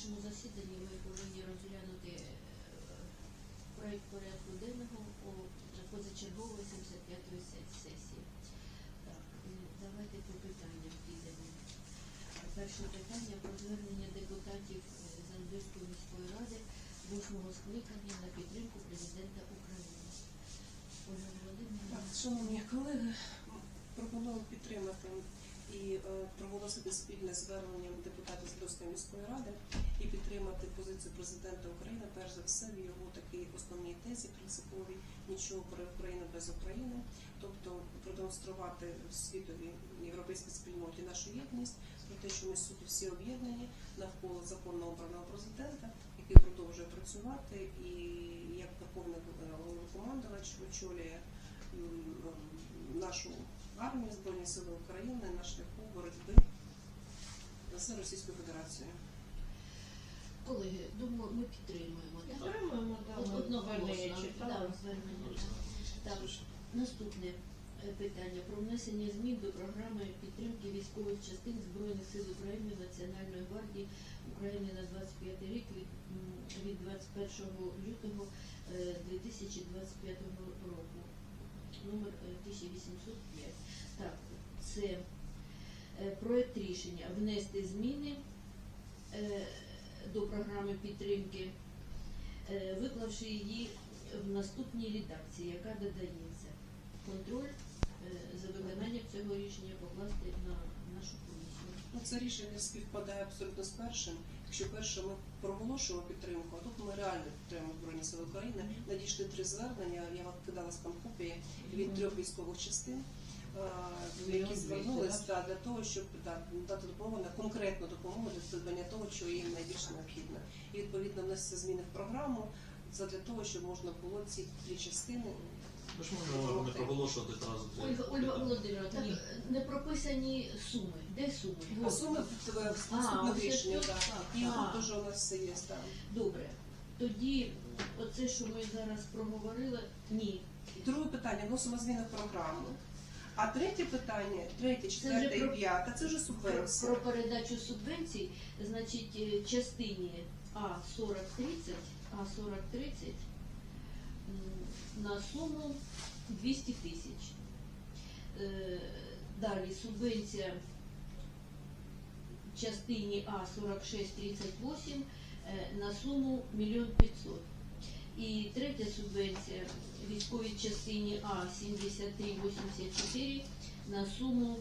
нашому засіданні ми повинні розглянути е, проект порядку денного о позачергової 75-ї сесії. Так, е, давайте по питанням підемо. Перше питання про звернення депутатів е, Зандирської міської ради восьмого скликання на підтримку президента України. Шановні колеги, пропоную підтримати і е, проголосити спільне звернення депутатів Збройської міської ради і підтримати позицію президента України, перш за все, в його такій основній тезі принциповій нічого про Україну без України, тобто продемонструвати світові європейській спільноті нашу єдність про те, що ми суті всі об'єднані навколо законно обраного президента, який продовжує працювати і як верховний е, головнокомандувач очолює нашу армію Збройні Сили України на шляху боротьби з Російською Федерацією. Колеги, думаю, ми підтримуємо. так? Підтримуємо, да, Од- Одноголосно. звернення. Так, наступне е, питання про внесення змін до програми підтримки військових частин Збройних сил України Національної гвардії України на 25 рік від, м, від 21 лютого е, 2025 року. Номер е, 1805. Так, це е, проект рішення внести зміни е, до програми підтримки е, виклавши її в наступній редакції, яка додається. Контроль за виконанням цього рішення покласти на нашу комісію. Ну, це рішення співпадає абсолютно з першим. Якщо перше ми проголошували підтримку, а тут ми реально підтримуємо Збройні Сили України. Надійшли три звернення. Я вам кидала там копії від трьох військових частин, які двісті, звернулись да? для того, щоб да, дати допомогу на конкретну допомогу для придбання того, що їм найбільш необхідно. І відповідно внести зміни в програму задля того, щоб можна було ці дві частини. Ми ж можемо не проголошувати. Ольга, Ольга. Володимирівна, так е, не прописані суми. Де суми? А суми в ось рішеннях, так. і теж у нас все є там. Добре. Тоді оце, що ми зараз проговорили, ні. Друге питання вносимо зміни в програму. А третє питання, третє, четверте і п'яте, це вже субвенція. про передачу субвенцій, значить, е, частині А4030, А4030 м, на суму 200 тисяч. Е, Далі субвенція частині А4638 е, на суму 1 500 і третя субвенція військовій частині А 7384 на суму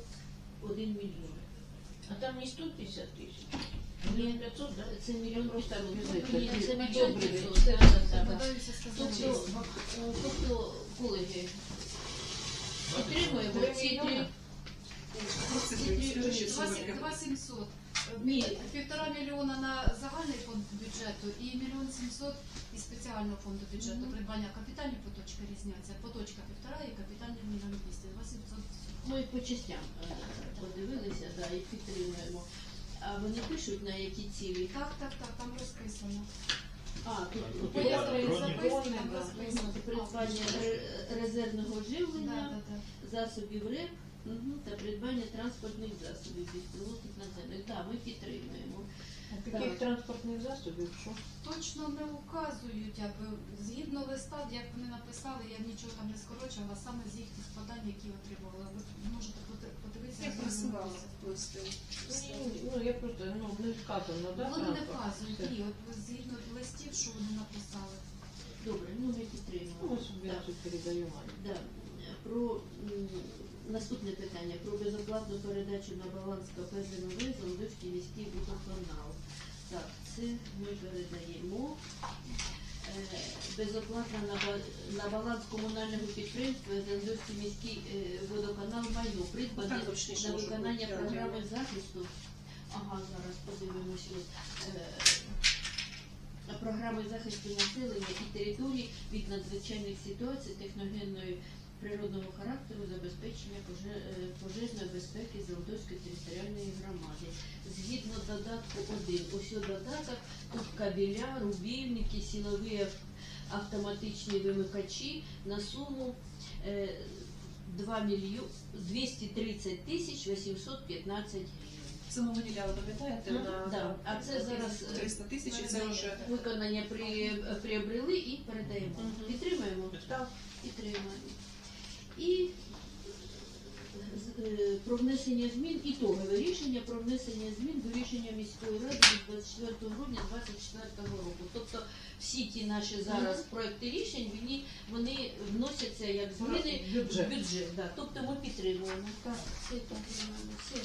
1 мільйон. А там не 150 тисяч. Мільйон 500, да? Це мільйон просто Ні, це мільйон 500. Тобто, е, тобто, колеги, підтримуємо ці три. 2700. Ні. Півтора мільйона на загальний фонд бюджету і мільйон сімсот із спеціального фонду бюджету. Придбання капітальні поточки різняться. Поточка півтора і капітальні мільйон двісті. Два сімсот. Ми по частям е, подивилися, да, і підтримуємо. А вони пишуть на які цілі? Так, так, так, там розписано. А, тут Пояснення дрони. записки, там розписано. придбання ре- резервного Да, живлення, да, да. засобів РЕП мгм, та придбання транспортних засобів безпілотних наземних. Так, ми підтримуємо. А Яких транспортних засобів? Що? Точно не указують, якби згідно листа, як вони написали, я нічого там не скорочувала, саме з їхніх подань, які отримувала. Ви можете поди- подивитися. Я просувала листи. Ні, Ну, я просто, ну, не вказано, да? Вони не транспорт? вказують, Все. ні, от згідно листів, що вони написали. Добре, ну ми Ну, підтримуємо. ми Так. субвенцію передаємо. Да. Про наступне питання про безоплатну передачу на баланс КП ЗНВ Золдовський міський водоканал. Так, це ми передаємо. Е, Безоплатно на, ба- баланс комунального підприємства Зандовський міський е, водоканал майно точніше, на виконання програми захисту. Ага, зараз подивимось. Е, програми захисту населення і територій від надзвичайних ситуацій техногенної природного характеру забезпечення е, пожежної безпеки Золотовської територіальної громади. Згідно додатку 1, ось додаток, тут кабеля, рубільники, силові автоматичні вимикачі на суму е, 2 мільйон 230 тисяч 815 гривень. Це ми виділяли, пам'ятаєте, Мгм, на да. А це зараз, е, 300 тисяч, і це вже Виконання при, приобрели і передаємо. Мгм. Підтримуємо? Так, підтримуємо. І е, про внесення змін, ітогове рішення про внесення змін до рішення міської ради від 24 грудня 2024 року. Тобто всі ті наші зараз проекти рішень, вони, вони вносяться як зміни в бюджет. Да. Тобто ми підтримуємо. Так, все так, все.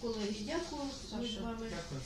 Колеги, дякую. Ми з Саша, вами Дякую.